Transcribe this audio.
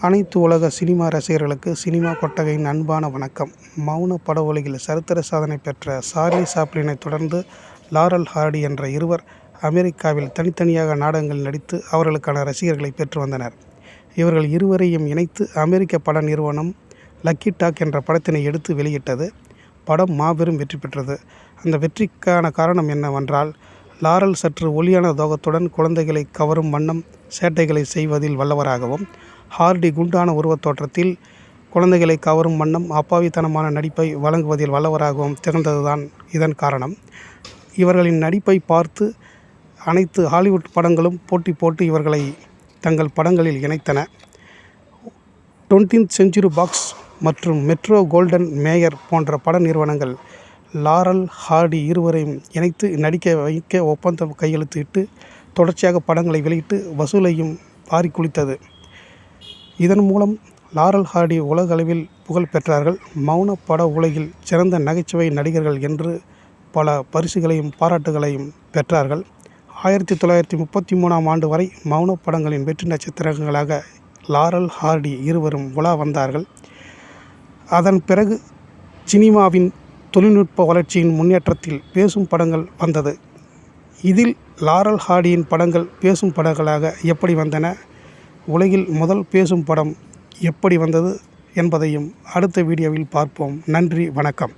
அனைத்து உலக சினிமா ரசிகர்களுக்கு சினிமா கொட்டகையின் அன்பான வணக்கம். மௌன பட உலகில் சரித்திர சாதனை பெற்ற சார்லி சாப்ளினை தொடர்ந்து லாரல் ஹார்டி என்ற இருவர் அமெரிக்காவில் தனித்தனியாக நாடகங்கள் நடித்து அவர்களுக்கான ரசிகர்களை பெற்று வந்தனர். இவர்கள் இருவரையும் இணைத்து அமெரிக்க பட நிறுவனம் லக்கி டாக் என்ற படத்தினை எடுத்து வெளியிட்டது. படம் மாபெரும் வெற்றி பெற்றது. அந்த வெற்றிக்கான காரணம் என்னவென்றால் லாரல் சற்று ஒளியான தோகத்துடன் குழந்தைகளை கவரும் வண்ணம் சேட்டைகளை செய்வதில் வல்லவராகவும் ஹார்டி குண்டான உருவத் தோற்றத்தில் குழந்தைகளை கவரும் வண்ணம் அப்பாவித்தனமான நடிப்பை வழங்குவதில் வல்லவராகவும் திறந்ததுதான் இதன் காரணம். இவர்களின் நடிப்பை பார்த்து அனைத்து ஹாலிவுட் படங்களும் போட்டி போட்டு இவர்களை தங்கள் படங்களில் இணைத்தன. டுவெண்ட்டீன்த் செஞ்சுரி பாக்ஸ் மற்றும் மெட்ரோ கோல்டன் மேயர் போன்ற பட நிறுவனங்கள் லாரல் ஹார்டி இருவரையும் இணைத்து நடிக்க வைக்க ஒப்பந்தம் கையெழுத்திட்டு தொடர்ச்சியாக படங்களை வெளியிட்டு வசூலையும் வாரி குளித்தது. இதன் மூலம் லாரல் ஹார்டி உலக அளவில் புகழ் பெற்றார்கள். மௌன பட உலகில் சிறந்த நகைச்சுவை நடிகர்கள் என்று பல பரிசுகளையும் பாராட்டுகளையும் பெற்றார்கள். ஆயிரத்தி தொள்ளாயிரத்தி முப்பத்தி மூணாம் ஆண்டு வரை மௌன படங்களின் வெற்றி நட்சத்திரங்களாக லாரல் ஹார்டி இருவரும் உலா வந்தார்கள். அதன் பிறகு சினிமாவின் தொழில்நுட்ப வளர்ச்சியின் முன்னேற்றத்தில் பேசும் படங்கள் வந்தது. இதில் லாரல் ஹார்டியின் படங்கள் பேசும் படங்களாக எப்படி வந்தன? உலகில் முதல் பேசும் படம் எப்படி வந்தது என்பதையும் அடுத்த வீடியோவில் பார்ப்போம். நன்றி வணக்கம்.